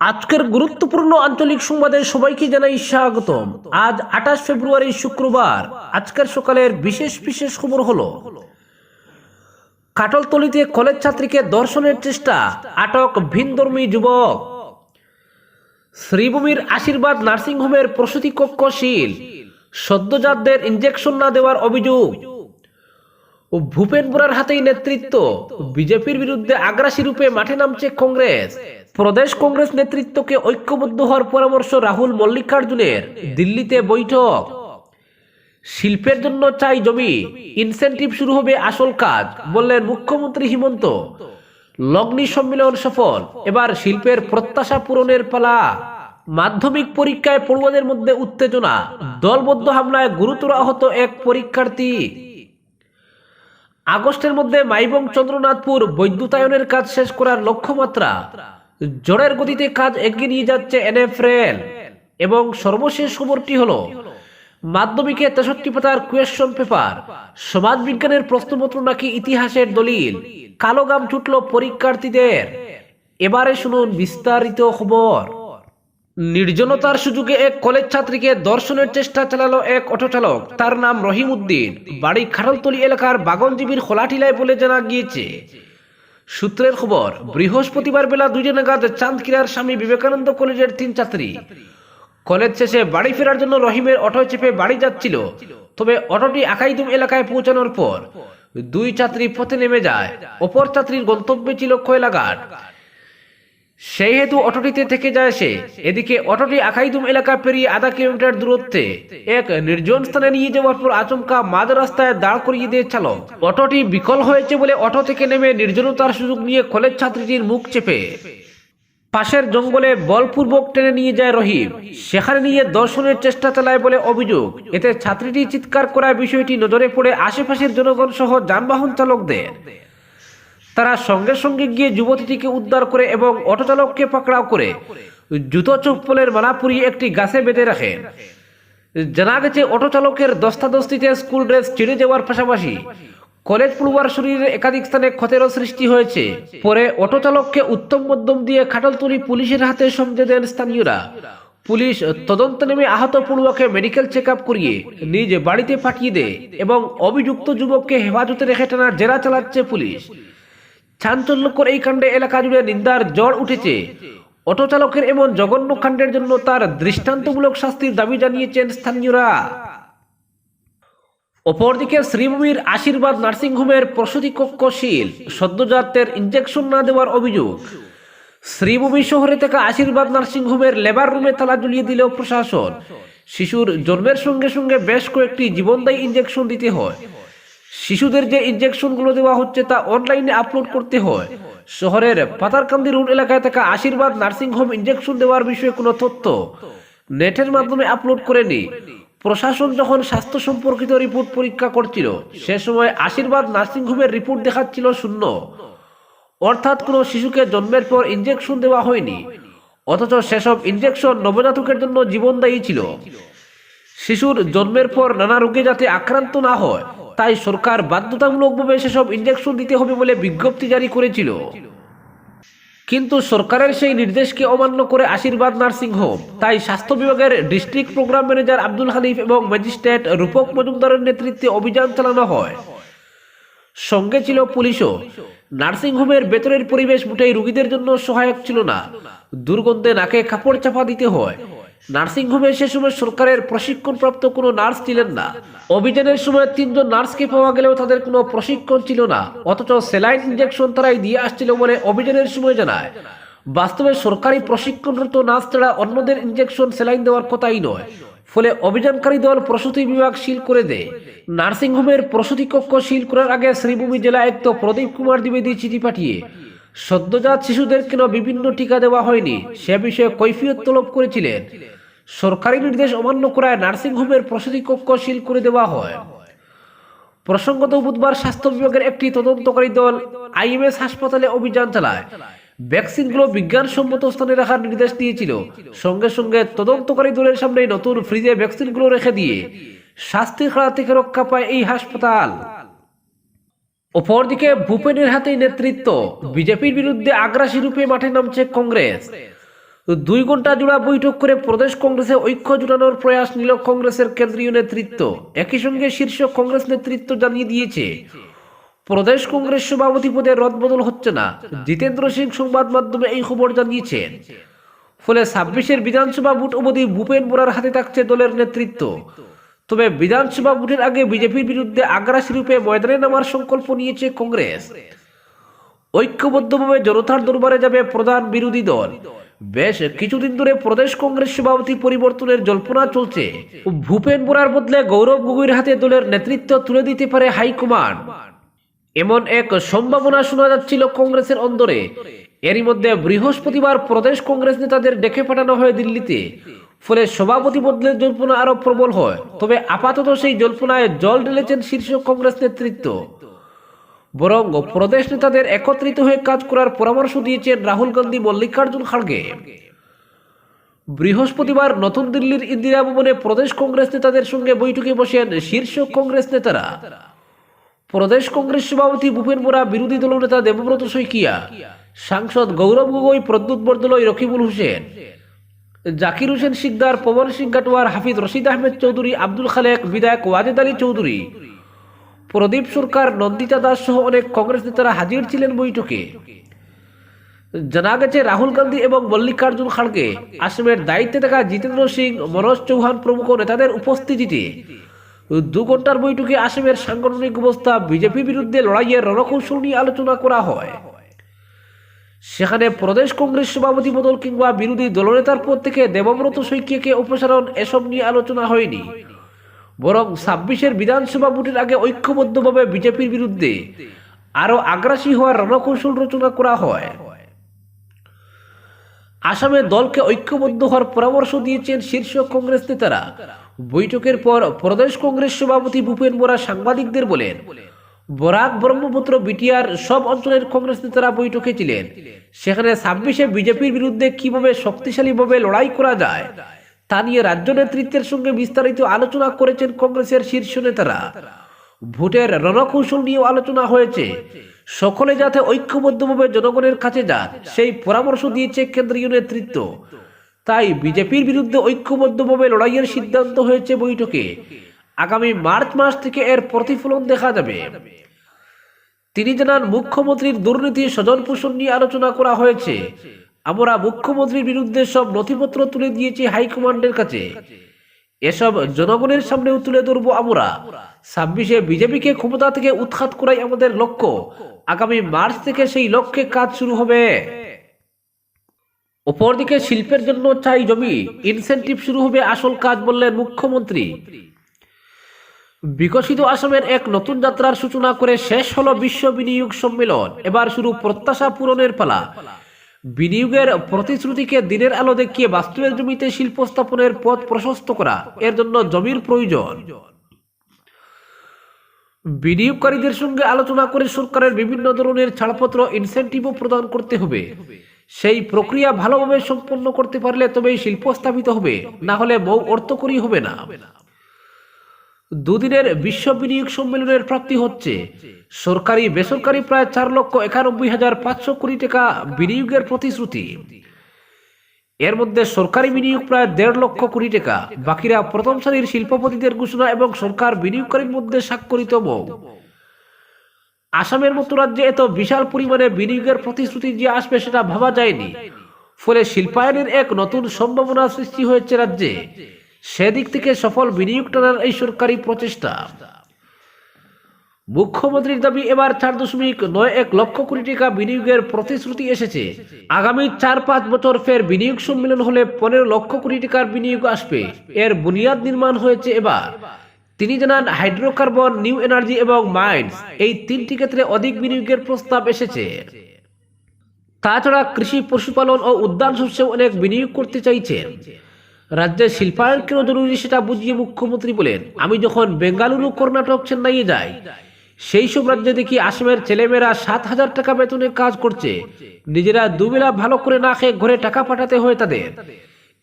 আজকের গুরুত্বপূর্ণ আঞ্চলিক সংবাদে সবাইকে জানাই স্বাগতম। আজ আঠাশ ফেব্রুয়ারি শুক্রবার। আজকের সকালের বিশেষ বিশেষ খবর হলো, কাটলতলিতে কলেজ ছাত্রীকে দর্শনের চেষ্টা, আটক ভিনধর্মী যুবক। শ্রীভূমির আশীর্বাদ নার্সিংহোমের প্রসূতি কক্ষ শিল সদ্যজাতদের ইঞ্জেকশন না দেওয়ার অভিযোগ। ও ভূপেন বোরার হাতেই নেতৃত্ব। বিজেপির বিরুদ্ধে আগ্রাসী রূপে মাঠে নামছে কংগ্রেস। প্রদেশ কংগ্রেস নেতৃত্বকে ঐক্যবদ্ধ হওয়ার পরামর্শ রাহুল মল্লিকার্জুনের। দিল্লিতে বৈঠক। শিল্পের জন্য চাই জমি। ইনসেন্টিভ শুরু হবে আসল কাজ, বললেন মুখ্যমন্ত্রী হিমন্ত। লগ্নি সম্মেলন সফল, এবার শিল্পের প্রত্যাশা পূরণের পালা। মাধ্যমিক পরীক্ষায় পড়ুয়াদের মধ্যে উত্তেজনা, দলবদ্ধ হামলায় গুরুতর আহত এক পরীক্ষার্থী। আগস্টের মধ্যে মাইবং চন্দ্রনাথপুর বৈদ্যুতায়নের কাজ শেষ করার লক্ষ্যমাত্রা। জোরের গতিতে কাজ এগিয়ে নিয়ে যাচ্ছে এনএফরেল এবং সর্বশেষ খবরটি হলো, মাধ্যমিকে তেষট্টি পাতার কোয়েশন পেপার সমাজ বিজ্ঞানের প্রশ্নপত্র নাকি ইতিহাসের দলিল? কালো গাম ছুটল পরীক্ষার্থীদের। এবারে শুনুন বিস্তারিত খবর। নির্জনতার সুযোগে এক কলেজ ছাত্রীকে দর্শনের চেষ্টা চালালো এক অটো চালক। তার নাম রহিম উদ্দিন বাড়ি খাটলতলি এলাকার বাগনজীবীর খোলাটিলায় বলে জানা গিয়েছে। সূত্রের খবর, বৃহস্পতিবার বেলা দুইটা নাগাদ চাঁদকিরার স্বামী বিবেকানন্দ কলেজের তিন ছাত্রী। কলেজ শেষে বাড়ি ফেরার জন্য রহিমের অটো চেপে বাড়ি যাচ্ছিল। তবে অটোটি আকাইদুম এলাকায় পৌঁছানোর পর দুই ছাত্রী পথে নেমে যায়। অপর ছাত্রীর গন্তব্যে ছিল কয়লাঘাট সেই হেতু অটোটিতে থেকে যায় সে। এদিকে অটোটি আখাইদুম এলাকা পেরিয়ে আধা কিলোমিটার দূরত্বে। এক নির্জন স্থানে নিয়ে যাওয়ার পর আচমকা মাঝ রাস্তায় দাঁড় করিয়ে দিয়ে চালক। অটোটি বিকল হয়েছে বলে অটো থেকে নেমে নির্জনতার সুযোগ নিয়ে কলেজ ছাত্রীটির মুখ চেপে। পাশের জঙ্গলে বলপূর্বক টেনে নিয়ে যায় রহিম। সেখানে নিয়ে দর্শনের চেষ্টা চালায় বলে অভিযোগ। এতে ছাত্রীটি চিৎকার করার বিষয়টি নজরে পড়ে আশেপাশের জনগণ সহ যানবাহন চালকদের। তারা সঙ্গে সঙ্গে গিয়ে যুবতীটিকে উদ্ধার করে এবং অটো চালককে পাকড়াও করে। জুতো চপ্পলের মালা পুরিয়ে একটি গাছে বেঁধে রাখেন জানা গেছে অটো চালকের দস্তাদস্তিতে স্কুল ড্রেস ছিঁড়ে যাওয়ার পাশাপাশি কলেজ পড়ুয়ার শরীরে একাধিক স্থানে ক্ষতেরও সৃষ্টি হয়েছে। পরে অটো চালককে উত্তম মধ্যম দিয়ে খাটলতলি পুলিশের হাতে সমঝে দেন স্থানীয়রা। পুলিশ তদন্ত নেমে আহত পড়ুয়াকে মেডিকেল চেক করিয়ে নিজ বাড়িতে পাঠিয়ে দেয় এবং অভিযুক্ত যুবককে হেফাজতে রেখে টানার জেরা চালাচ্ছে পুলিশ। চাঞ্চল্যকর এই কাণ্ডে এলাকা জুড়ে নিন্দার জ্বর উঠেছে। অটো চালকের এমন জঘন্য কাণ্ডের জন্য তার দৃষ্টান্তমূলক শাস্তির দাবি জানিয়েছেন স্থানীয়রা। অপরদিকে শ্রীভূমির আশীর্বাদ নার্সিংহোমের প্রসূতি কক্ষ শিল সদ্যজাতের ইঞ্জেকশন না দেওয়ার অভিযোগ। শ্রীভূমি শহরে থাকা আশীর্বাদ নার্সিংহোমের লেবার রুমে তালা ঝুলিয়ে দিল প্রশাসন। শিশুর জন্মের সঙ্গে সঙ্গে বেশ কয়েকটি জীবনদায়ী ইঞ্জেকশন দিতে হয়। শিশুদের যে ইঞ্জেকশনগুলো দেওয়া হচ্ছে তা অনলাইনে আপলোড করতে হয়। শহরের পাতারকান্দি রোড এলাকায় থাকা আশীর্বাদ নার্সিং হোম ইঞ্জেকশন দেওয়ার বিষয়ে কোনো তথ্য নেটের মাধ্যমে আপলোড করেনি। প্রশাসন যখন স্বাস্থ্য সম্পর্কিত রিপোর্ট পরীক্ষা করছিল, সে সময় আশীর্বাদ নার্সিং হোমের রিপোর্ট দেখাচ্ছিল শূন্য। অর্থাৎ কোনো শিশুকে জন্মের পর ইঞ্জেকশন দেওয়া হয়নি। অথচ সেসব ইঞ্জেকশন নবজাতকের জন্য জীবনদায়ী ছিল। শিশুর জন্মের পর নানা রোগে যাতে আক্রান্ত না হয় তাই সরকার বাধ্যতামূলকভাবে সেসব ইঞ্জেকশন দিতে হবে বলে বিজ্ঞপ্তি জারি করেছিল। কিন্তু সরকারের সেই নির্দেশকে অমান্য করে আশীর্বাদ নার্সিং হোম, তাই স্বাস্থ্য বিভাগের district programme manager Abdul Hanif এবং ম্যাজিস্ট্রেট রূপক মজুমদারের নেতৃত্বে অভিযান চালানো হয়। সঙ্গে ছিল পুলিশও। নার্সিংহোমের ভেতরের পরিবেশ মোটেই রোগীদের জন্য সহায়ক ছিল না। দুর্গন্ধে নাকে কাপড় চাপা দিতে হয়। নার্সিংহোমে সে সময় সরকারের প্রশিক্ষণপ্রাপ্ত কোনো নার্স ছিলেন না। অভিযানের সময় তিনজন নার্সকে পাওয়া গেলেও তাদের কোনো প্রশিক্ষণ ছিল না। অথচ সেলাইন ইঞ্জেকশন তারাই দিয়ে আসছিল বলে অভিযানের সময় জানায়। বাস্তবে সরকারি প্রশিক্ষণরত নার্স ছাড়া অন্যদের ইঞ্জেকশন সেলাইন দেওয়ার কথাই নয়। ফলে অভিযানকারী দল প্রসূতি বিভাগ সিল করে দেয়। নার্সিংহোমের প্রসূতি কক্ষ সিল করার আগে শ্রীভূমি জেলা আয়ুক্ত প্রদীপ কুমার দ্বিবেদী চিঠি পাঠিয়ে সদ্যজাত শিশুদের কেন বিভিন্ন টিকা দেওয়া হয়নি, সে বিষয়ে কৈফিয়ত তলব করেছিলেন। সরকারি নির্দেশ অমান্য করায় নার্সিংহোমের প্রসূতি কক্ষ সিল করে দেওয়া হয়। প্রসঙ্গত বুধবার স্বাস্থ্য বিভাগের একটি তদন্তকারী দল আইএমএস হাসপাতালে অভিযান চালায়। ভ্যাকসিনগুলো বিজ্ঞানসম্মত স্থানে রাখার নির্দেশ দিয়েছিল। সঙ্গে সঙ্গে তদন্তকারী দলের সামনে নতুন ফ্রিজে ভ্যাকসিনগুলো রেখে দিয়ে স্বাস্থ্যের খাড়া থেকে রক্ষা পায় এই হাসপাতাল। অপরদিকে ভূপেনের হাতেই নেতৃত্ব বিজেপির বিরুদ্ধে আগ্রাসী রূপে মাঠে নামছে কংগ্রেস। দুই ঘণ্টা জোড়া বৈঠক করে প্রদেশ কংগ্রেসে ঐক্য জোটানোর প্রয়াস নিল কংগ্রেসের কেন্দ্রীয় নেতৃত্ব। একই সঙ্গে শীর্ষ কংগ্রেস নেতৃত্ব জানিয়ে দিয়েছে, প্রদেশ কংগ্রেস সভাপতি পদে রদবদল হচ্ছে না। জিতেন্দ্র সিং সংবাদ মাধ্যমে এই খবর জানিয়েছেন, ফলে ছাব্বিশের বিধানসভা ভোট অবধি ভূপেন বোরার হাতে থাকছে দলের নেতৃত্ব। তবে বিধানসভা ভোটের আগে বিজেপির বিরুদ্ধে আগ্রাসী রূপে ময়দানে নামার সংকল্প নিয়েছে কংগ্রেস। ঐক্যবদ্ধভাবে জনতার দরবারে যাবে প্রধান বিরোধী দল। বেশ, কিছুদিন ধরে প্রদেশ কংগ্রেস সভাপতি পরিবর্তনের জল্পনা চলছে। ভূপেন বোরার বদলে গৌরব গগৈর হাতে দলের নেতৃত্ব তুলে দিতে পারে হাইকমান্ড। এমন এক সম্ভাবনা শোনা যাচ্ছিল কংগ্রেসের অন্দরে। এরই মধ্যে বৃহস্পতিবার প্রদেশ কংগ্রেস নেতাদের ডেকে পাঠানো হয় দিল্লিতে। ফলে সভাপতি বদলের জল্পনা আরও প্রবল হয়। তবে আপাতত সেই জল্পনায় জল ঢেলেছেন শীর্ষ কংগ্রেস নেতৃত্ব। বরং প্রদেশ নেতাদের একত্রিত হয়ে কাজ করার পরামর্শ দিয়েছেন রাহুল গান্ধী, মল্লিকার্জুন খাড়গে। বৃহস্পতিবার নতুন দিল্লির ইন্দিরা ভবনে প্রদেশ কংগ্রেস নেতাদের সঙ্গে বৈঠকে বসেন শীর্ষ কংগ্রেস নেতারা। প্রদেশ কংগ্রেস সভাপতি ভূপেন বোরা, বিরোধী দলনেতা দেবব্রত শইকিয়া। সাংসদ গৌরব গগৈ, প্রদ্যুৎ বরদলৈ রকিবুল হোসেন। জাকির হোসেন সিকদার পবন সিং কাটোয়ার হাফিজ রশিদ আহমেদ চৌধুরী আব্দুল খালেক, বিধায়ক ওয়াজেদ আলী চৌধুরী প্রদীপ সরকার নন্দিতা দাস সহ অনেক কংগ্রেস নেতারা হাজির ছিলেন বৈঠকে। জানা গেছে রাহুল গান্ধী এবং মল্লিকার্জুন খাড়গে আসামের দায়িত্বে থাকা জিতেন্দ্র সিং, মনোজ চৌহান প্রমুখ নেতাদের উপস্থিতিতে দু ঘণ্টার বৈঠকে আসামের সাংগঠনিক অবস্থা বিজেপি বিরুদ্ধে লড়াইয়ের রণকৌশল নিয়ে আলোচনা করা হয়। সেখানে প্রদেশ কংগ্রেস সভাপতি বদল কিংবা বিরোধী দলনেতার পদ থেকে দেবব্রত শইকিয়াকে অপসারণ এসব নিয়ে আলোচনা হয়নি। বরং ছাব্বিশের বিধানসভা ভোটের আগে ঐক্যবদ্ধভাবে বিজেপির বিরুদ্ধে আরও আগ্রাসী হওয়ার রণকৌশল রচনা করা হয়। আসামে দলকে ঐক্যবদ্ধ হওয়ার পরামর্শ দিয়েছেন শীর্ষ কংগ্রেস নেতারা। বৈঠকের পর প্রদেশ কংগ্রেস সভাপতি ভূপেন বোরা সাংবাদিকদের বলেন বরাক ব্রহ্মপুত্র, বিটিআর সব অঞ্চলের কংগ্রেস নেতারা বৈঠকে ছিলেন। সেখানে ছাব্বিশে বিজেপির বিরুদ্ধে কীভাবে শক্তিশালীভাবে লড়াই করা যায়, তা নিয়ে রাজ্য নেতৃত্বের সঙ্গে বিস্তারিত আলোচনা করেছেন কংগ্রেসের শীর্ষ নেতারা। ভোটের রণকৌশল নিয়েও আলোচনা হয়েছে। সকলে যাতে ঐক্যবদ্ধভাবে জনগণের কাছে যান সেই পরামর্শ দিয়েছে কেন্দ্রীয় নেতৃত্ব। তাই বিজেপির বিরুদ্ধে ঐক্যবদ্ধভাবে লড়াইয়ের সিদ্ধান্ত হয়েছে বৈঠকে। আগামী মার্চ মাস থেকে এর প্রতিফলন দেখা যাবে তিনি জানান, মুখ্যমন্ত্রীর দুর্নীতি স্বজন পোষণ নিয়ে আলোচনা করা হয়েছে। আমরা মুখ্যমন্ত্রীর বিরুদ্ধে সব নথিপত্র তুলে দিয়েছি হাইকমান্ডের কাছে। এসব জনগণের সামনেও তুলে ধরবো আমরা। ছাব্বিশে বিজেপিকে ক্ষমতা থেকে উৎখাত করাই আমাদের লক্ষ্য। আগামী মার্চ থেকে সেই লক্ষ্যে কাজ শুরু হবে। অপরদিকে শিল্পের জন্য চাই জমি। ইনসেন্টিভ শুরু হবে আসল কাজ বললেন মুখ্যমন্ত্রী। বিকশিত আসামের এক নতুন যাত্রার সূচনা করে শেষ হলো বিশ্ব বিনিয়োগ সম্মেলন। এবার শুরু প্রত্যাশা পূরণের পালা। বিনিয়োগের প্রতিশ্রুতিকে দিনের আলো দেখিয়ে বাস্তবের জমিতে শিল্প স্থাপনের পথ প্রশস্ত করা, এর জন্য জমির প্রয়োজন। বিনিয়োগকারীদের সঙ্গে আলোচনা করে সরকারের বিভিন্ন ধরনের ছাড়পত্র ইনসেন্টিভও প্রদান করতে হবে। সেই প্রক্রিয়া ভালোভাবে সম্পন্ন করতে পারলে তবেই শিল্প স্থাপিত হবে, না হলে মৌ অর্থকরী হবে না। দুদিনের বিশ্ব বিনিয়োগ সম্মেলনের প্রাপ্তি হচ্ছে। সরকারি, বেসরকারি প্রায় চার লক্ষ একানব্বই হাজার পাঁচশো কোটি টাকা বিনিয়োগের প্রতিশ্রুতি। এর মধ্যে সরকারি বিনিয়োগ প্রায় দেড় লক্ষ কোটি টাকা। বাকিরা প্রথম সারির শিল্পপতিদের ঘোষণা এবং সরকার বিনিয়োগকারীর মধ্যে স্বাক্ষরিত আসামের মতো রাজ্যে এত বিশাল পরিমাণে বিনিয়োগের প্রতিশ্রুতি যে আসবে সেটা ভাবা যায়নি। ফলে শিল্পায়নের এক নতুন সম্ভাবনা সৃষ্টি হয়েছে রাজ্যে। সেদিক থেকে সফল বিনিয়োগ টানার এই সরকারি প্রচেষ্টা। মুখ্যমন্ত্রীর দাবি, এবার চার দশমিক নয় এক লক্ষ কোটি টাকা বিনিয়োগের প্রতিশ্রুতি এসেছে। আগামী চার পাঁচ বছর ফের বিনিয়োগ সম্মেলন হলে পনেরো লক্ষ কোটি টাকার বিনিয়োগ আসবে। এর বুনিয়াদ নির্মাণ হয়েছে এবার। তিনি জানান, হাইড্রোকার্বন, নিউ এনার্জি এবং মাইন্স এই তিনটি ক্ষেত্রে অধিক বিনিয়োগের প্রস্তাব এসেছে। তাছাড়া কৃষি, পশুপালন ও উদ্যান শস্যে অনেক বিনিয়োগ করতে চাইছেন। রাজ্যের শিল্পায়ন কেন জরুরি সেটা বুঝিয়ে মুখ্যমন্ত্রী বলেন, আমি যখন বেঙ্গালুরু, কর্ণাটক, চেন্নাইয়ে যাই, সেই সব রাজ্যে দেখি আসামের ছেলেমেয়েরা সাত হাজার টাকা বেতনে কাজ করছে। নিজেরা দুবেলা ভালো করে না খেয়ে ঘরে টাকা পাঠাতে হয় তাদের।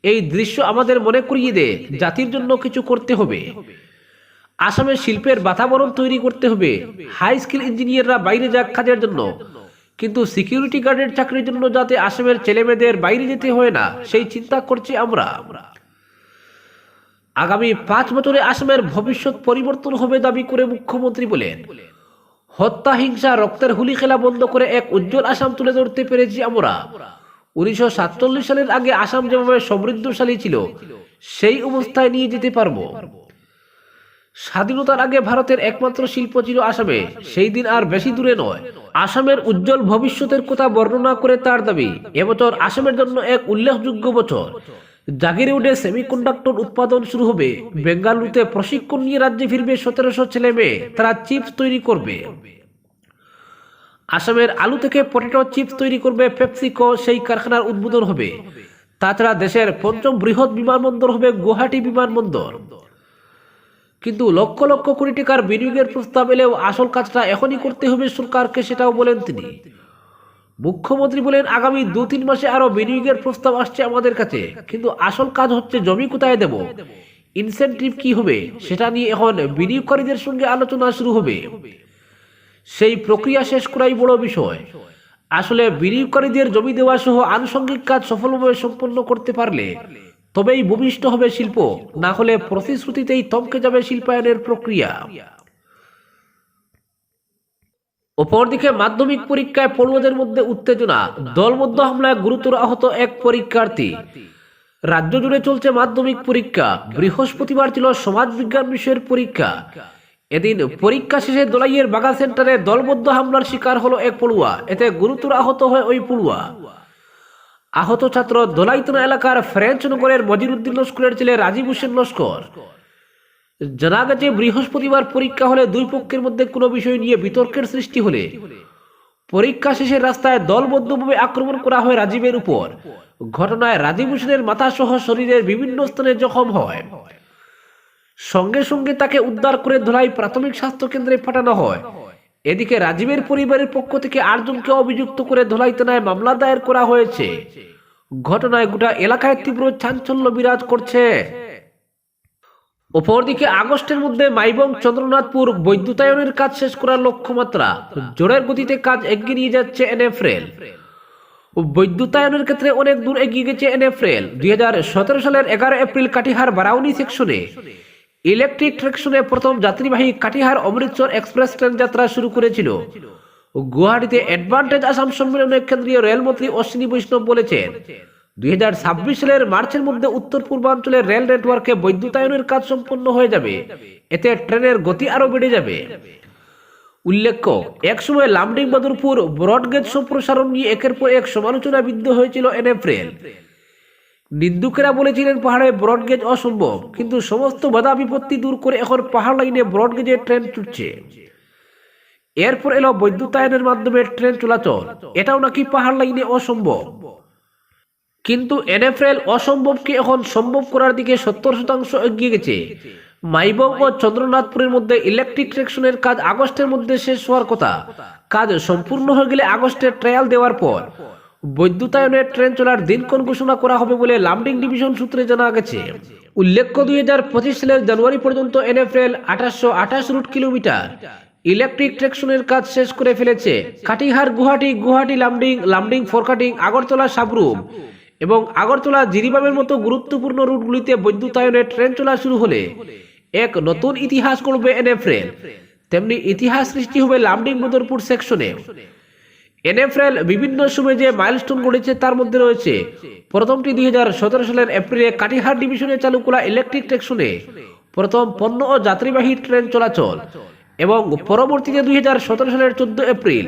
এই দৃশ্য আমাদের মনে করিয়ে দেয় জাতির জন্য কিছু করতে হবে। আসামের শিল্পের বাতাবরণ তৈরি করতে হবে। হাই স্কিল ইঞ্জিনিয়াররা বাইরে যাক কাজের জন্য। কিন্তু সিকিউরিটি গার্ডের চাকরির জন্য যাতে আসামের ছেলেমেয়েদের বাইরে যেতে হয় না, সেই চিন্তা করছি আমরা। আগামী পাঁচ বছরে আসামের ভবিষ্যৎ পরিবর্তন হবে দাবি করে মুখ্যমন্ত্রী বলেন। হত্যা, হিংসা, রক্তের হুলি খেলা বন্ধ করে এক উজ্জ্বল আসাম তুলে ধরতে পেরেছি আমরা। উনিশশো সাতচল্লিশ সালের আগে আসাম যেভাবে সমৃদ্ধশালী ছিল, সেই অবস্থায় নিয়ে যেতে পারব। স্বাধীনতার আগে ভারতের একমাত্র শিল্প ছিল আসামে, সেই দিন আর বেশি দূরে নয়। আসামের উজ্জ্বল ভবিষ্যতের কথা বর্ণনা করে তার দাবি, এবছর আসামের জন্য এক উল্লেখযোগ্য বছর। জাগিরউডে সেমিকন্ডাক্টর উৎপাদন শুরু হবে। বেঙ্গালুরুতে প্রশিক্ষণ নিয়ে রাজ্যে ফিরবে সতেরোশো ছেলে মেয়ে, তারা চিপস তৈরি করবে। আসামের আলু থেকে পটেটো চিপস তৈরি করবে পেপসিকো, সেই কারখানার উদ্বোধন হবে। তাছাড়া দেশের পঞ্চম বৃহৎ বিমানবন্দর হবে গুয়াহাটি বিমানবন্দর। কিন্তু লক্ষ লক্ষ কোটি টাকার বিনিয়োগের প্রস্তাব এলেও আসল কাজটা এখনই করতে হবে সরকারকে, সেটাও বলেন তিনি। মুখ্যমন্ত্রী বলেন, আগামী দু তিন মাসে আরও বিনিয়োগের প্রস্তাব আসছে আমাদের কাছে। কিন্তু আসল কাজ হচ্ছে জমি কোথায় দেব? ইনসেন্টিভ কি হবে? সেটা নিয়ে এখন বিনিয়োগকারীদের সঙ্গে আলোচনা শুরু হবে। সেই প্রক্রিয়া শেষ করাই বড় বিষয়। আসলে বিনিয়োগকারীদের জমি দেওয়া সহ আনুষঙ্গিক কাজ সফলভাবে সম্পন্ন করতে পারলে তবেই ভূমিষ্ঠ হবে শিল্প, না হলে প্রতিশ্রুতিতেই থমকে যাবে শিল্পায়নের প্রক্রিয়া। অপরদিকে মাধ্যমিক পরীক্ষায় পড়ুয়াদের মধ্যে উত্তেজনা। দলবদ্ধ হামলায় গুরুতর আহত এক পরীক্ষার্থী। রাজ্য জুড়ে চলছে মাধ্যমিক পরীক্ষা। বৃহস্পতিবার ছিল সমাজ বিজ্ঞান বিষয়ের পরীক্ষা। এদিন পরীক্ষা শেষে দোলাইয়ের বাগা সেন্টারে দলবদ্ধ হামলার শিকার হলো এক পড়ুয়া। এতে গুরুতর আহত হয় ওই পড়ুয়া। আহত ছাত্র দোলাইতনা এলাকার ফ্রেঞ্চ নগরের মজিরুদ্দিন লস্করের ছেলে রাজীব হোসেন লস্কর। জানা গেছে, বৃহস্পতিবার পরীক্ষা হলে দুই পক্ষের মধ্যে কোনো বিষয় নিয়ে বিতর্কের সৃষ্টি হলে পরীক্ষা শেষে রাস্তায় দলবদ্ধভাবে আক্রমণ করা হয় রাজীবের উপর। ঘটনায় রাজীব হোসেনের মাথা সহ শরীরের বিভিন্ন স্থানে জখম হয়। সঙ্গে সঙ্গে তাকে উদ্ধার করে ধলাই প্রাথমিক স্বাস্থ্য কেন্দ্রে পাঠানো হয়। এদিকে রাজীবের পরিবারের পক্ষ থেকে আটজনকে অভিযুক্ত করে ধলাই থানায় মামলা দায়ের করা হয়েছে। ঘটনায় গোটা এলাকায় তীব্র চাঞ্চল্য বিরাজ করছে। অপরদিকে আগস্টের মধ্যে মাইবং চন্দ্রনাথপুর বৈদ্যুতায়নের কাজ শেষ করার লক্ষ্যমাত্রা। জোরের গতিতে কাজ এগিয়ে নিয়ে যাচ্ছে এনএফরেল। বৈদ্যুতায়নের ক্ষেত্রে অনেক দূর এগিয়ে গেছে এনএফরেল। দুই সালের এগারো এপ্রিল কাটিহার বারাউনি সেকশনে। ইলেকট্রিক ট্রেকশনে প্রথম যাত্রীবাহী কাটিহার অমৃতসর এক্সপ্রেস ট্রেন যাত্রা শুরু করেছিল। গুয়াহাটিতে অ্যাডভান্টেজ আসাম সম্মেলনে কেন্দ্রীয় রেলমন্ত্রী অশ্বিনী বৈষ্ণব বলেছেন দুই হাজার ছাব্বিশ সালের মার্চের মধ্যে উত্তর পূর্বাঞ্চলের রেল নেটওয়ার্কে বৈদ্যুতায়নের কাজ সম্পন্ন হয়ে যাবে। এতে ট্রেনের গতি আরও বেড়ে যাবে। উল্লেখ্য, একসময় লামডিং বাদুরপুর ব্রডগেজ সম্প্রসারণ নিয়ে একের পর এক সমালোচনা বিদ্ধ হয়েছিল এনএফ্রেল নিন্দুকেরা বলেছিলেন পাহাড়ে ব্রডগেজ অসম্ভব, কিন্তু সমস্ত বাধা বিপত্তি দূর করে এখন পাহাড় লাইনে ব্রডগেজের ট্রেন ছুটছে এরপর এলো বৈদ্যুতায়নের মাধ্যমে ট্রেন চলাচল। এটাও নাকি পাহাড় লাইনে অসম্ভব। কিন্তু এনএফএল অসম্ভবকে এখন সম্ভব করার দিকে সত্তর শতাংশ এগিয়ে গেছে। মাইবং ও চন্দ্রনাথপুরের মধ্যে ইলেকট্রিক ট্রেকশনের কাজ আগস্টের মধ্যে শেষ হওয়ার কথা। কাজ সম্পূর্ণ হয়ে গেলে আগস্টে ট্রায়াল দেওয়ার পর। বৈদ্যুতায়নের ট্রেন চলার দিনক্ষণ ঘোষণা করা হবে বলে লামডিং ডিভিশন সূত্রে জানা গেছে। উল্লেখ্য, দুই হাজার পঁচিশ সালের জানুয়ারি পর্যন্ত এনএফএল আঠাশশো আঠাশ রুট কিলোমিটার। ইলেকট্রিক ট্রেকশনের কাজ শেষ করে ফেলেছে। কাটিহার গুহাটি গুহাটি লামডিং লামডিং, ফরকাটিং, আগরতলা সাবরুম। এবং আগরতলা জিরিবামের মতো গুরুত্বপূর্ণ রুটগুলিতে বৈদ্যুতায়নের ট্রেন চলা শুরু হলে এক নতুন ইতিহাস করবে এনএফরেল তেমনি ইতিহাস সৃষ্টি হবে লামডিং বদরপুর সেকশনে। এনএফরেল বিভিন্ন সময় যে মাইলস্টোন গড়েছে তার মধ্যে রয়েছে। প্রথমটি দুই হাজার সতেরো সালের এপ্রিলে কাটিহার ডিভিশনে চালু করা ইলেকট্রিক ট্রেকশনে প্রথম পণ্য ও যাত্রীবাহী ট্রেন চলাচল এবং পরবর্তীতে দুই হাজার সতেরো সালের চোদ্দ এপ্রিল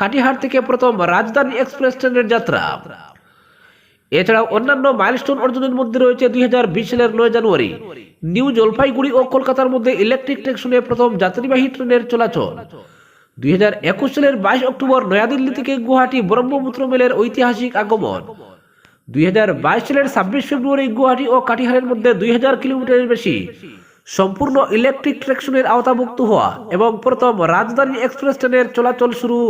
কাটিহার থেকে প্রথম রাজধানী এক্সপ্রেস ট্রেনের যাত্রা। এছাড়াও অন্যান্য মাইলস্টোন অর্জনের মধ্যে রয়েছে দুই হাজার বিশ সালের নয় জানুয়ারি। নিউ জলপাইগুড়ি ও কলকাতার মধ্যে ইলেকট্রিক ট্রেকশনে প্রথম যাত্রীবাহী ট্রেনের চলাচল। দুই সালের বাইশ অক্টোবর নয়াদিল্লি থেকে গুয়াহাটি ব্রহ্মপুত্র মেলের ঐতিহাসিক আগমন। দুই হাজার বাইশ সালের ছাব্বিশ ফেব্রুয়ারি গুয়াহাটি ও কাটিহারের মধ্যে দুই হাজার কিলোমিটারের বেশি সম্পূর্ণ ইলেকট্রিক ট্রেকশনের আওতাভুক্ত হওয়া এবং প্রথম রাজধানী এক্সপ্রেস ট্রেনের চলাচল শুরু।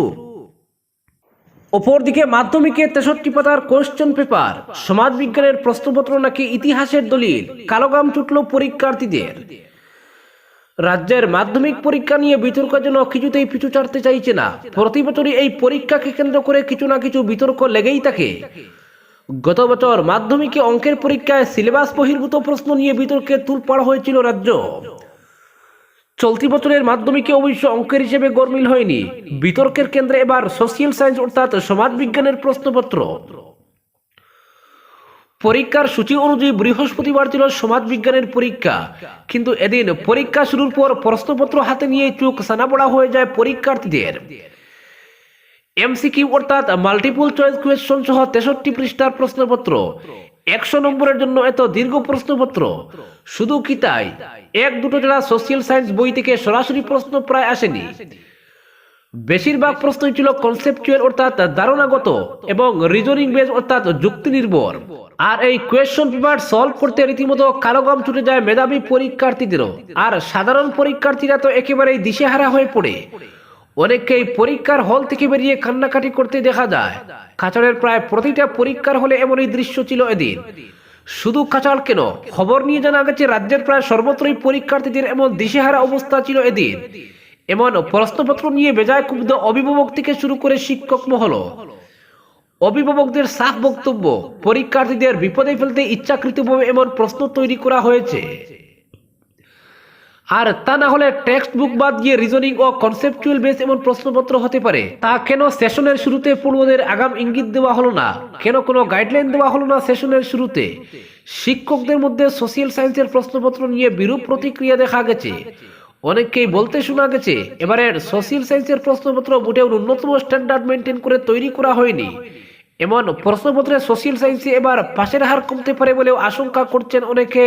অপরদিকে মাধ্যমিকে তেষট্টি পাতার কোশ্চেন পেপার সমাজ বিজ্ঞানের প্রশ্নপত্র নাকি ইতিহাসের দলিল, কালোগাম চুটল পরীক্ষার্থীদের। রাজ্যের মাধ্যমিক পরীক্ষা নিয়ে বিতর্ক যেন কিছুতেই পিছু ছাড়তে চাইছে না। প্রতি বছরই এই পরীক্ষাকে কেন্দ্র করে কিছু না কিছু বিতর্ক লেগেই থাকে। গত বছর মাধ্যমিকে অঙ্কের পরীক্ষায় সিলেবাস বহির্ভূত প্রশ্ন নিয়ে বিতর্কে তুলপাড় হয়েছিল রাজ্য। চলতি বছরের মাধ্যমিকে অবশ্য অঙ্কের হিসেবে গরমিল হয়নি। বিতর্কের কেন্দ্রে এবার সোশিয়াল সায়েন্স অর্থাৎ সমাজ বিজ্ঞানের প্রশ্নপত্র। পরীক্ষার সূচি অনুযায়ী বৃহস্পতিবার ছিল সমাজ বিজ্ঞানের পরীক্ষা। কিন্তু এদিন পরীক্ষা শুরুর পর প্রশ্নপত্র হাতে নিয়ে চোখ সানাপড়া হয়ে যায় পরীক্ষার্থীদের। এমসিকিউ অর্থাৎ মাল্টিপল চয়েস কোয়েশ্চন সহ তেষট্টি পৃষ্ঠার প্রশ্নপত্র। একশো নম্বরের জন্য এত দীর্ঘ প্রশ্নপত্র। শুধু কি তাই? এক, দুটো ছাড়া সোশিয়াল সায়েন্স বই থেকে সরাসরি প্রশ্ন প্রায় আসেনি। বেশিরভাগ প্রশ্নই ছিল কনসেপচুয়াল অর্থাৎ ধারণাগত এবং রিজনিং বেস অর্থাৎ যুক্তি নির্ভর আর এই কোয়েশ্চন পেপার সলভ করতে রীতিমতো কালোগাম ছুটে যায় মেধাবী পরীক্ষার্থীদেরও। আর সাধারণ পরীক্ষার্থীরা তো একেবারেই দিশেহারা হয়ে পড়ে। অনেককেই পরীক্ষার হল থেকে বেরিয়ে কান্নাকাটি করতে দেখা যায়। কাছাড়ের প্রায় প্রতিটা পরীক্ষার হলে এমনই দৃশ্য ছিল এদিন। শুধু কাছাড় কেন? খবর নিয়ে জানা গেছে, রাজ্যের প্রায় সর্বত্রই পরীক্ষার্থীদের এমন দিশেহারা অবস্থা ছিল এদিন। এমন প্রশ্নপত্র নিয়ে বেজায় ক্ষুব্ধ অভিভাবক থেকে শুরু করে শিক্ষক মহল। অভিভাবকদের সাফ বক্তব্য, পরীক্ষার্থীদের বিপদে ফেলতে ইচ্ছাকৃতভাবে এমন প্রশ্ন তৈরি করা হয়েছে। আর তা না হলে টেক্সট বুক বাদ গিয়ে রিজনিং ও কনসেপচুয়াল বেস এমন প্রশ্নপত্র হতে পারে। তা কেন সেশনের শুরুতে পড়ুয়াদের আগাম ইঙ্গিত দেওয়া হলো না? কেন কোনো গাইডলাইন দেওয়া হলো না সেশনের শুরুতে? শিক্ষকদের মধ্যে সোশিয়াল সায়েন্সের প্রশ্নপত্র নিয়ে বিরূপ প্রতিক্রিয়া দেখা গেছে। অনেককেই বলতে শোনা গেছে এবারের সোশিয়াল সায়েন্সের প্রশ্নপত্র মোটেও ন্যূনতম স্ট্যান্ডার্ড মেনটেন করে তৈরি করা হয়নি। এমন প্রশ্নপত্রে সোশিয়াল সায়েন্সে এবার পাশের হার কমতে পারে বলেও আশঙ্কা করছেন অনেকে।